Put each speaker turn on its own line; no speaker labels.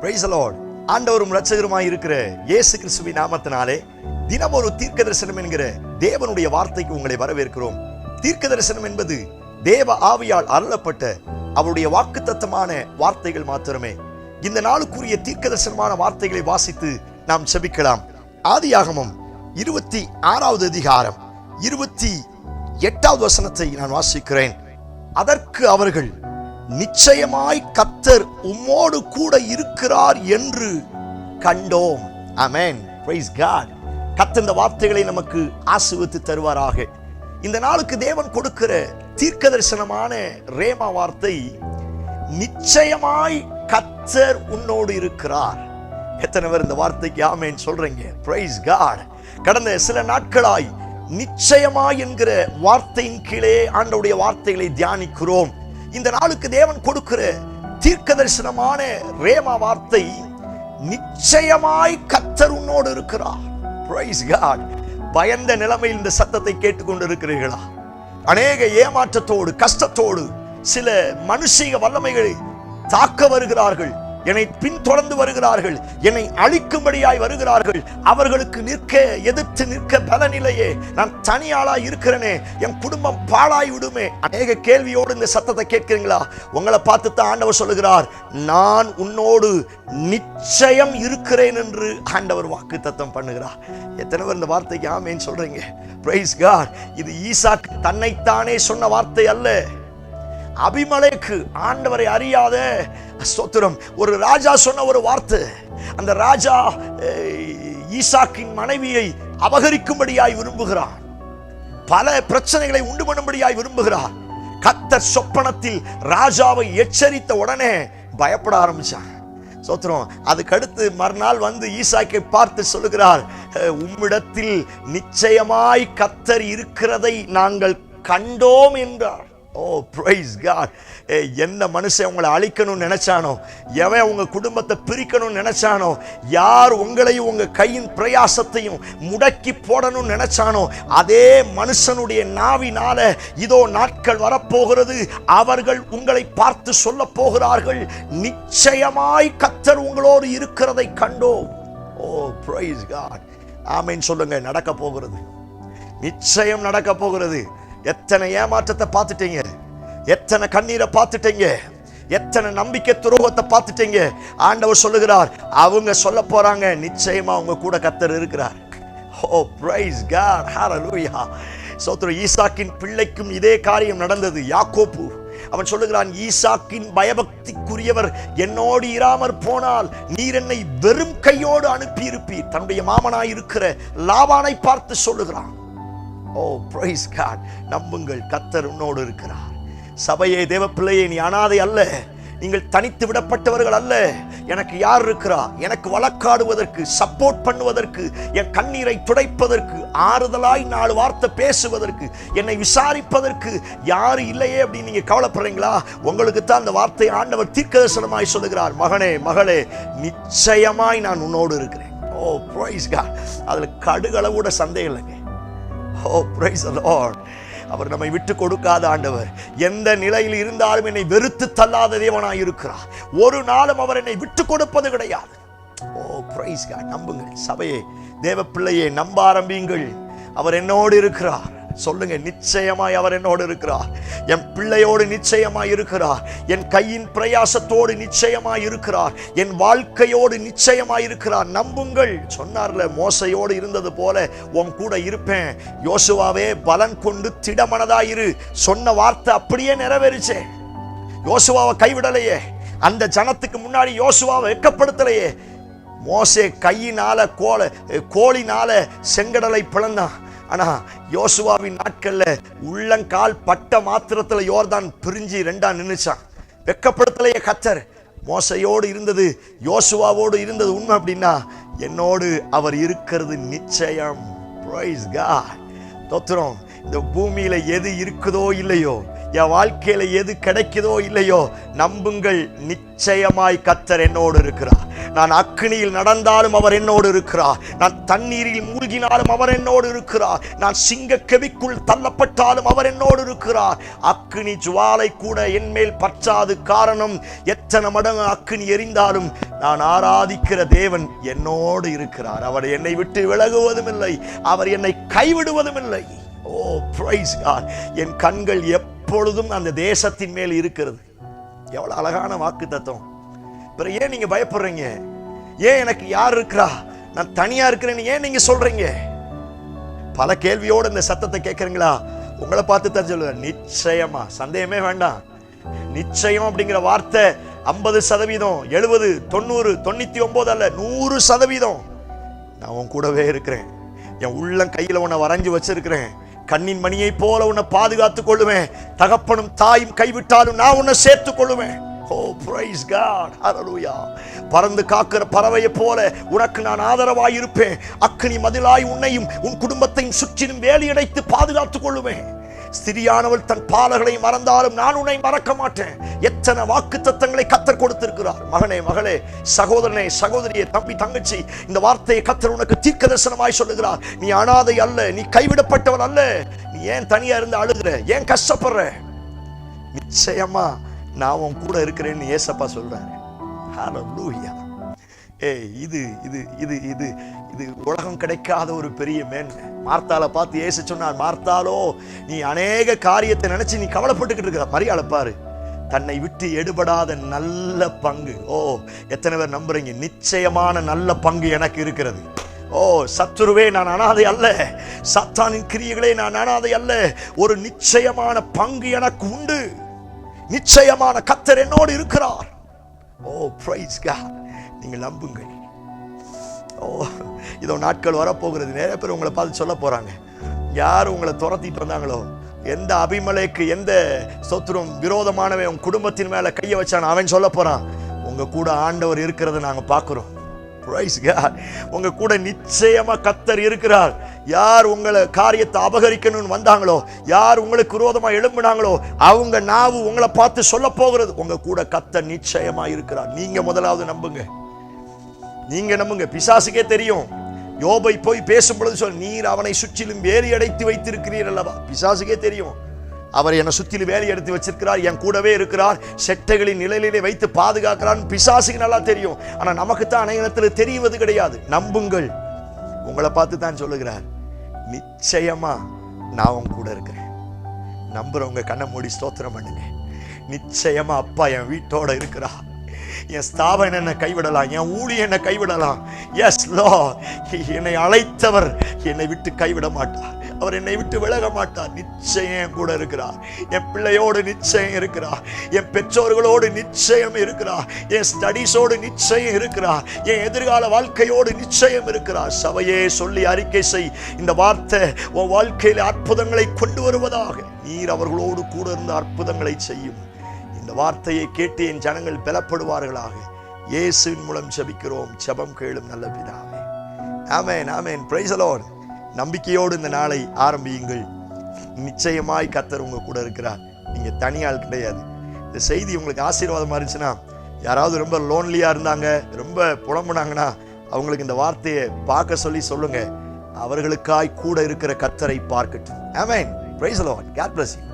Price Lord ஆண்டவரும் ரட்சகருமாய் இருக்கிற இயேசு கிறிஸ்துவின் நாமத்தினாலே தினம் ஒரு தீர்க்க தரிசனம் என்கிற தேவனுடைய வார்த்தைக்கு உங்களை வரவேற்கிறோம். தீர்க்க தரிசனம் என்பது தேவ ஆவியால் அருளப்பட்ட அவருடைய வாக்குத்தத்தமான வார்த்தைகள் மாத்திரமே. இந்த நாளுக்குரிய தீர்க்க தரிசனமான வார்த்தைகளை வாசித்து நாம் செபிக்கலாம். ஆதியாகமம் இருபத்தி ஆறாவது அதிகாரம் இருபத்தி எட்டாவது வசனத்தை நான் வாசிக்கிறேன். அதற்கு அவர்கள் நிச்சயமாய் கத்தர் உம்மோடு கூட இருக்கிறார் என்று கண்டோம். அமேன் பிரைஸ் காட் கத்த இந்த வார்த்தைகளை நமக்கு ஆசிர்வித்து தருவாராக. இந்த நாளுக்கு தேவன் கொடுக்கிற தீர்க்க தரிசனமான ரேமா வார்த்தை நிச்சயமாய் கத்தர் உன்னோடு இருக்கிறார். எத்தனை பேர் இந்த வார்த்தைக்கு ஆமேன் சொல்றீங்க? பிரைஸ் காட் கடந்த சில நாட்களாய் நிச்சயமாய் என்கிற வார்த்தையின் கீழே ஆண்டவுடைய வார்த்தைகளை தியானிக்கிறோம். இந்த நாளுக்கு தேவன் கொடுக்கிற தீர்க்க தரிசனமான ரேமா வார்த்தை நிச்சயமாய் கத்தர் உன்னோடு இருக்கிறார். பிரைஸ் காட் பயந்த நிலைமையில் இந்த சத்தத்தை கேட்டுக்கொண்டு இருக்கிறீர்களா அநேக ஏமாற்றத்தோடு கஷ்டத்தோடு சில மனுஷிக வல்லமைகளை தாக்க வருகிறார்கள். என்னை பின்தொடர்ந்து வருகிறார்கள். என்னை அழிக்கும்படியாய் வருகிறார்கள். அவர்களுக்கு நிற்க எதிர்த்து நிற்க பலனில்லையே. நான் தனியாளாய் இருக்கிறேனே. என் குடும்பம் பாழாய் விடுமே அநேக கேள்வியோடு இந்த சத்தத்தை கேட்கிறீங்களா? உங்களை பார்த்து தான் ஆண்டவர் சொல்லுகிறார் நான் உன்னோடு நிச்சயம் இருக்கிறேன் என்று ஆண்டவர் வாக்கு தத்தம் பண்ணுகிறார். எத்தனை பேர் இந்த வார்த்தைக்கு ஆமேன்னு சொல்றீங்க? பிரைஸ் கார் இது ஈசாக் தன்னைத்தானே சொன்ன வார்த்தை அல்ல. அபிமலைக்கு ஆண்டவரை அறியாத ஸ்தோத்திரம். ஒரு ராஜா சொன்ன ஒரு வார்த்தை அந்த ராஜா ஈசாக்கின் மனைவியை அபகரிக்கும்படியாய் விரும்புகிறான். பல பிரச்சனைகளை உண்டு பண்ணும்படியாய் விரும்புகிறார் கத்தர் சொப்பனத்தில் ராஜாவை எச்சரித்த உடனே பயப்பட ஆரம்பிச்சான். சோத்திரம் அதுக்கடுத்து மறுநாள் வந்து ஈசாக்கை பார்த்து சொல்லுகிறார் உம்மிடத்தில் நிச்சயமாய் கத்தர் இருக்கிறதை நாங்கள் கண்டோம் என்றார். ஓ ப்ரைஸ் காட் என்ன மனுஷன் உங்களை அழிக்கணும்னு நினச்சானோ? எவன் உங்க குடும்பத்தை பிரிக்கணும்னு நினச்சானோ? யார் உங்களையும் உங்கள் கையின் பிரயாசத்தையும் முடக்கி போடணும்னு நினச்சானோ? அதே மனுஷனுடைய நாவினால இதோ நாட்கள் வரப்போகிறது. அவர்கள் உங்களை பார்த்து சொல்ல போகிறார்கள். நிச்சயமாய் கத்தர் உங்களோடு இருக்கிறதை கண்டோம் ஓ oh, ப்ரைஸ் காட் ஆமைன்னு சொல்லுங்க நடக்க போகிறது. நிச்சயம் நடக்க போகிறது. எத்தனை ஏமாற்றத்தை பார்த்துட்டீங்க? எத்தனை கண்ணீரை பார்த்துட்டீங்க? எத்தனை நம்பிக்கை துரோகத்தை பார்த்துட்டீங்க? ஆண்டவர் சொல்லுகிறார் அவங்க சொல்ல போறாங்க நிச்சயமா அவங்க கூட கத்தர் இருக்கிறார். Oh, ஓ பிரைஸ் காட் ஹalleluya சோத்ரு ஈசாக்கின் பிள்ளைக்கும் இதே காரியம் நடந்தது யாக்கோப்பு அவன் சொல்லுகிறான் ஈசாக்கின் பயபக்திக்குரியவர் என்னோடு இராமற் போனால் நீர் என்னை வெறும் கையோடு அனுப்பியிருப்பீர். தன்னுடைய மாமனாய் இருக்கிற லாபானை பார்த்து சொல்லுகிறான். ஓ பிரைஸ் காட் நம்புங்கள் கத்தர் உன்னோடு இருக்கிறார். சபையே தேவ பிள்ளையே நீ அனாதை அல்ல. நீங்கள் தனித்து விடப்பட்டவர்கள் அல்ல. எனக்கு யார் இருக்கிறா? எனக்கு வழக்காடுவதற்கு சப்போர்ட் பண்ணுவதற்கு என் கண்ணீரை துடைப்பதற்கு ஆறுதலாய் நாலு வார்த்தை பேசுவதற்கு என்னை விசாரிப்பதற்கு யாரு இல்லையே அப்படின்னு நீங்க கவலைப்படுறீங்களா? உங்களுக்கு தான் அந்த வார்த்தை ஆண்டவர் தீர்க்கதரிசனமாய் சொல்லுகிறார். மகனே மகளே நிச்சயமாய் நான் உன்னோடு இருக்கிறேன். ஓ பிரைஸ் காட் அதுல கடுகளவோட சந்தேகம் இல்லைங்க. ஓ பிரைஸ் லார்ட் அவர் நம்மை விட்டு கொடுக்காத ஆண்டவர். எந்த நிலையில் இருந்தாலும் என்னை வெறுத்து தள்ளாத தேவனாய் இருக்கிறார். ஒரு நாளும் அவர் என்னை விட்டு கொடுப்பது கிடையாது oh, ஓ பிரைஸ் நம்புங்கள். சபையே தேவ பிள்ளையே நம்ப ஆரம்பியுங்கள். அவர் என்னோடு இருக்கிறார். சொல்லுங்க நிச்சயமாய் அவர் என்னோடு இருக்கிறார். என் பிள்ளையோடு நிச்சயமாய் இருக்கிறார். என் கையின் பிரயாசத்தோடு நிச்சயமாய் இருக்கிறார். என் வாழ்க்கையோடு நிச்சயமாய் இருக்கிறார். நம்புங்கள் சொன்னார்ல மோசையோடு இருந்தது போல உன் கூட இருப்பேன். யோசுவாவே பலன் கொண்டு திடமனதாயிரு சொன்ன வார்த்தை அப்படியே நிறைவேறிச்சே. யோசுவாவை கைவிடலையே. அந்த ஜனத்துக்கு முன்னாடி யோசுவாவை வெக்கப்படுத்தலையே மோசே கையினால கோல கோலினால செங்கடலை பிளந்தான். ஆனால் யோசுவாவின் நாட்களில் உள்ளங்கால் பட்ட மாத்திரத்தில் யோர்தான் பிரிஞ்சு ரெண்டா நின்னுச்சான். வெக்கப்படுத்தலையே கத்தர். மோசையோடு இருந்தது யோசுவாவோடு இருந்தது உண்மை அப்படின்னா என்னோடு அவர் இருக்கிறது நிச்சயம். Praise தோத்திரம் இந்த பூமியில் எது இருக்குதோ இல்லையோ என் வாழ்க்கையில் எது கிடைக்குதோ இல்லையோ நம்புங்கள் நிச்சயமாய் கத்தர் என்னோடு இருக்கிறார். நான் அக்னியில் நடந்தாலும் அவர் என்னோடு இருக்கிறார். நான் தண்ணீரில் மூழ்கினாலும் அவர் என்னோடு இருக்கிறார். நான் சிங்க கெவிக்குள் தள்ளப்பட்டாலும் அவர் என்னோடு இருக்கிறார். அக்னி ஜுவாலை கூட என்மேல் பற்றாது காரணம் எத்தனை மடங்கு அக்னி எரிந்தாலும் நான் ஆராதிக்கிற தேவன் என்னோடு இருக்கிறார். அவர் என்னை விட்டு விலகுவதும் இல்லை அவர் என்னை கைவிடுவதும் இல்லை ஓ பிரைஸ் என் கண்கள் எப்பொழுதும் அந்த தேசத்தின் மேல் இருக்கிறது. எவ்வளவு அழகான வாக்கு தத்துவம். பிறகு ஏன் நீங்க பயப்படுறீங்க? ஏன் எனக்கு யார் இருக்கிறா? நான் தனியா இருக்கிறேன்னு ஏன் நீங்க சொல்றீங்க? பல கேள்வியோடு இந்த சத்தத்தை கேட்குறீங்களா? உங்களை பார்த்து தான் சொல்லுவேன். நிச்சயமா. சந்தேகமே வேண்டாம். நிச்சயம் அப்படிங்கிற வார்த்தை ஐம்பது சதவீதம் எழுபது தொண்ணூறு தொண்ணூற்றி ஒம்பது அல்ல நூறு சதவீதம். நான் உன் கூடவே இருக்கிறேன். என் உள்ளம் கையில் உன்னை வரைஞ்சி வச்சிருக்கிறேன். கண்ணின் மணியை போல உன்னை பாதுகாத்துக் கொள்ளுவேன். தகப்பனும் தாயும் கைவிட்டாலும் நான் உன்னை சேர்த்துக் கொள்ளுவேன். ஓ பிரைஸ் காட் ஹalleluya பறந்து காக்கிற பறவையை போல உனக்கு நான் ஆதரவாய் இருப்பேன் அக்னி மதிலாய் உன்னையும் உன் குடும்பத்தையும் சுற்றிலும் வேலியடைத்து பாதுகாத்துக் கொள்ளுவேன். ஸ்திரியானவள் தன் பாலர்களை மறந்தாலும் நான் உன்னை மறக்க மாட்டேன். எத்தனை வாக்கு தத்தங்களை கத்தர் கொடுத்திருக்கிறார். மகனே மகளே சகோதரனே சகோதரியே தம்பி தங்கச்சி இந்த வார்த்தையை கத்தர் உனக்கு தீர்க்க தரிசனமாய் சொல்லுகிறார். நீ அனாதை அல்ல நீ கைவிடப்பட்டவன் அல்ல. நீ ஏன் தனியா இருந்து அழுகிற? ஏன் கஷ்டப்படுற? நிச்சயமா நான் உன் கூட இருக்கிறேன்னு ஏசப்பா சொல்றாரு. ஹalleluya ஏய் இது இது இது இது இது உலகம் கிடைக்காத ஒரு பெரிய மேன்மை. மார்த்தாளை பார்த்து ஏசு சொன்னார் மார்த்தாலோ நீ அநேக காரியத்தை நினைச்சு நீ கவலைப்பட்டுக்கிட்டு இருக்கிற. மரியாதை பாரு. தன்னை விட்டு எடுபடாத நல்ல பங்கு. ஓ எத்தனை பேர் நம்புறீங்க? நிச்சயமான நல்ல பங்கு எனக்கு இருக்கிறது. ஓ சத்துருவே நான் அனாதை அல்ல. சத்தானின் கிரியைகளே நான் அனாதை அல்ல. ஒரு நிச்சயமான பங்கு எனக்கு உண்டு. நிச்சயமான கத்தர் என்னோடு இருக்கிறார். ஓ பிரைஸ் நீங்கள் நம்புங்கள். ஓ இதோ நாட்கள் வரப்போகிறது. நிறைய பேர் உங்களை பார்த்து சொல்ல போகிறாங்க யார் உங்களை துரத்திட்டு வந்தாங்களோ எந்த அபிமலைக்கு எந்த சொத்துரும் விரோதமானவன் உன் குடும்பத்தின் மேலே கையை வச்சான் அவன் சொல்ல போகிறான் உங்கள் கூட ஆண்டவர் இருக்கிறத நாங்கள் பார்க்குறோம். உங்க கூட நிச்சயமா கத்தர் இருக்கிறார். யார் உங்களை காரியத்தை அபகரிக்கணும்னு வந்தாங்களோ யார் உங்களுக்கு விரோதமா எழும்பினாங்களோ அவங்க நாவு உங்களை பார்த்து சொல்ல போகிறது. உங்க கூட கத்தர் நிச்சயமா இருக்கிறார். நீங்க முதலாவது நம்புங்க. நீங்க நம்புங்க பிசாசுக்கே தெரியும். யோபை போய் பேசும் பொழுது சொல் நீர் அவனை சுற்றிலும் வேலி அடைத்து வைத்திருக்கிறீர் அல்லவா? பிசாசுக்கே தெரியும். அவர் என்னை சுற்றிலும் வேலி எடுத்து வச்சிருக்கிறார் என் கூடவே இருக்கிறார் செட்டைகளின் நிலையிலே வைத்து பாதுகாக்கிறான்னு பிசாசுக்கு நல்லா தெரியும். ஆனால் நமக்கு தான் அனைவரத்தில் தெரிவது கிடையாது. நம்புங்கள். உங்களை பார்த்து தான் சொல்லுகிறார். நிச்சயமா நான் உன் கூட இருக்கிறேன். நம்புறவங்க கண்ணை மூடி ஸ்தோத்திரம் பண்ணுங்க. நிச்சயமா அப்பா என் வீட்டோட இருக்கிறா என் ஸ்தாபனம் என்னை கைவிடலாம் என் ஊழி என்னை கைவிடலாம். எஸ் லோ என்னை அழைத்தவர் என்னை விட்டு கைவிட மாட்டார். அவர் என்னை விட்டு விலக மாட்டார். நிச்சயம் கூட இருக்கிறார். என் பிள்ளையோடு நிச்சயம் இருக்கிறார். என் பெற்றோர்களோடு நிச்சயம் இருக்கிறார். என் ஸ்டடீஸோடு நிச்சயம் இருக்கிறார். என் எதிர்கால வாழ்க்கையோடு நிச்சயம் இருக்கிறார். சபையே சொல்லி அறிக்கை செய். இந்த வார்த்தை உன் வாழ்க்கையில் அற்புதங்களை கொண்டு வருவதாக. நீர் அவர்களோடு கூட இருந்து அற்புதங்களை செய்யும். இந்த வார்த்தையை கேட்டு என் ஜனங்கள் பலப்படுவார்களாக. இயேசுவின் மூலம் செபிக்கிறோம் செபம் கேளும் நல்ல பிதாவே. ஆமேன் ஆமேன். பிரைஸ் நம்பிக்கையோடு இந்த நாளை ஆரம்பியுங்கள். நிச்சயமாய் கத்தர் உங்க கூட இருக்கிறார். நீங்க தனியால் கிடையாது. இந்த செய்தி உங்களுக்கு ஆசீர்வாதமா இருந்துச்சுன்னா யாராவது ரொம்ப லோன்லியா இருந்தாங்க ரொம்ப புலம்புனாங்கன்னா அவங்களுக்கு இந்த வார்த்தையை பார்க்க சொல்லி சொல்லுங்க. அவர்களுக்காய் கூட இருக்கிற கத்தரை பார்க்கட்டும். Amen praise alone God bless